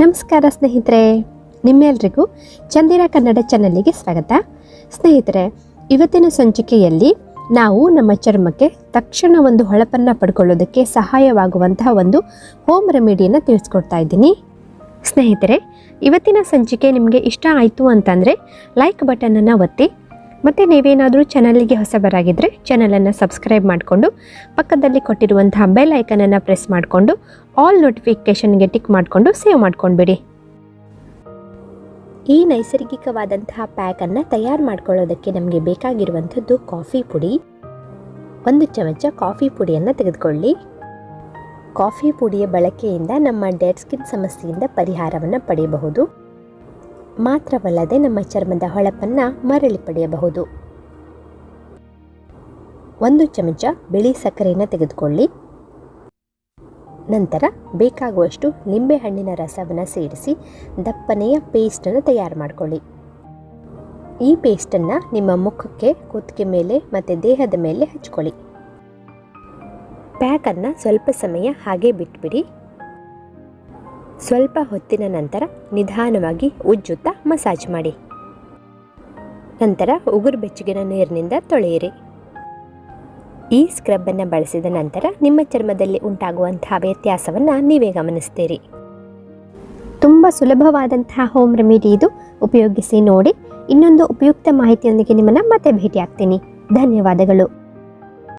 ನಮಸ್ಕಾರ ಸ್ನೇಹಿತರೆ, ನಿಮ್ಮೆಲ್ರಿಗೂ ಚಂದಿರ ಕನ್ನಡ ಚಾನಲ್ಗೆ ಸ್ವಾಗತ. ಸ್ನೇಹಿತರೆ, ಇವತ್ತಿನ ಸಂಚಿಕೆಯಲ್ಲಿ ನಾವು ನಮ್ಮ ಚರ್ಮಕ್ಕೆ ತಕ್ಷಣ ಒಂದು ಹೊಳಪನ್ನು ಪಡ್ಕೊಳ್ಳೋದಕ್ಕೆ ಸಹಾಯವಾಗುವಂತಹ ಒಂದು ಹೋಮ್ ರೆಮಿಡಿಯನ್ನು ತಿಳಿಸ್ಕೊಡ್ತಾ ಇದ್ದೀನಿ. ಸ್ನೇಹಿತರೆ, ಇವತ್ತಿನ ಸಂಚಿಕೆ ನಿಮಗೆ ಇಷ್ಟ ಆಯಿತು ಅಂತಂದರೆ ಲೈಕ್ ಬಟನನ್ನು ಒತ್ತಿ ಮತ್ತು ನೀವೇನಾದರೂ ಚಾನಲ್ಗೆ ಹೊಸಬರಾಗಿದ್ದರೆ ಚಾನಲನ್ನು ಸಬ್ಸ್ಕ್ರೈಬ್ ಮಾಡಿಕೊಂಡು ಪಕ್ಕದಲ್ಲಿ ಕೊಟ್ಟಿರುವಂತಹ ಬೆಲ್ ಐಕನನ್ನು ಪ್ರೆಸ್ ಮಾಡಿಕೊಂಡು ಆಲ್ ನೋಟಿಫಿಕೇಷನ್ಗೆ ಟಿಕ್ ಮಾಡಿಕೊಂಡು ಸೇವ್ ಮಾಡ್ಕೊಂಡ್ಬಿಡಿ. ಈ ನೈಸರ್ಗಿಕವಾದಂತಹ ಪ್ಯಾಕನ್ನು ತಯಾರು ಮಾಡ್ಕೊಳ್ಳೋದಕ್ಕೆ ನಮಗೆ ಬೇಕಾಗಿರುವಂಥದ್ದು ಕಾಫಿ ಪುಡಿ. ಒಂದು ಚಮಚ ಕಾಫಿ ಪುಡಿಯನ್ನು ತೆಗೆದುಕೊಳ್ಳಿ. ಕಾಫಿ ಪುಡಿಯ ಬಳಕೆಯಿಂದ ನಮ್ಮ ಡೆಡ್ ಸ್ಕಿನ್ ಸಮಸ್ಯೆಯಿಂದ ಪರಿಹಾರವನ್ನು ಪಡೆಯಬಹುದು. ಮಾತ್ರವಲ್ಲದೆ ನಮ್ಮ ಚರ್ಮದ ಹೊಳಪನ್ನು ಮರಳಿ ಪಡೆಯಬಹುದು. ಒಂದು ಚಮಚ ಬಿಳಿ ಸಕ್ಕರೆಯನ್ನು ತೆಗೆದುಕೊಳ್ಳಿ. ನಂತರ ಬೇಕಾಗುವಷ್ಟು ನಿಂಬೆಹಣ್ಣಿನ ರಸವನ್ನು ಸೇರಿಸಿ ದಪ್ಪನೆಯ ಪೇಸ್ಟನ್ನು ತಯಾರು ಮಾಡಿಕೊಳ್ಳಿ. ಈ ಪೇಸ್ಟನ್ನು ನಿಮ್ಮ ಮುಖಕ್ಕೆ ಕುತ್ತಿಗೆ ಮೇಲೆ ಮತ್ತು ದೇಹದ ಮೇಲೆ ಹಚ್ಕೊಳ್ಳಿ. ಪ್ಯಾಕನ್ನು ಸ್ವಲ್ಪ ಸಮಯ ಹಾಗೆ ಬಿಟ್ಬಿಡಿ. ಸ್ವಲ್ಪ ಹೊತ್ತಿನ ನಂತರ ನಿಧಾನವಾಗಿ ಉಜ್ಜುತ್ತಾ ಮಸಾಜ್ ಮಾಡಿ. ನಂತರ ಉಗುರು ಬೆಚ್ಚಗಿನ ನೀರಿನಿಂದ ತೊಳೆಯಿರಿ. ಈ ಸ್ಕ್ರಬ್ಬನ್ನು ಬಳಸಿದ ನಂತರ ನಿಮ್ಮ ಚರ್ಮದಲ್ಲಿ ಉಂಟಾಗುವಂತಹ ವ್ಯತ್ಯಾಸವನ್ನು ನೀವೇ ಗಮನಿಸ್ತೀರಿ. ತುಂಬ ಸುಲಭವಾದಂತಹ ಹೋಮ್ ರೆಮಿಡಿ ಇದು. ಉಪಯೋಗಿಸಿ ನೋಡಿ. ಇನ್ನೊಂದು ಉಪಯುಕ್ತ ಮಾಹಿತಿಯೊಂದಿಗೆ ನಿಮ್ಮನ್ನು ಮತ್ತೆ ಭೇಟಿಯಾಗ್ತೀನಿ. ಧನ್ಯವಾದಗಳು.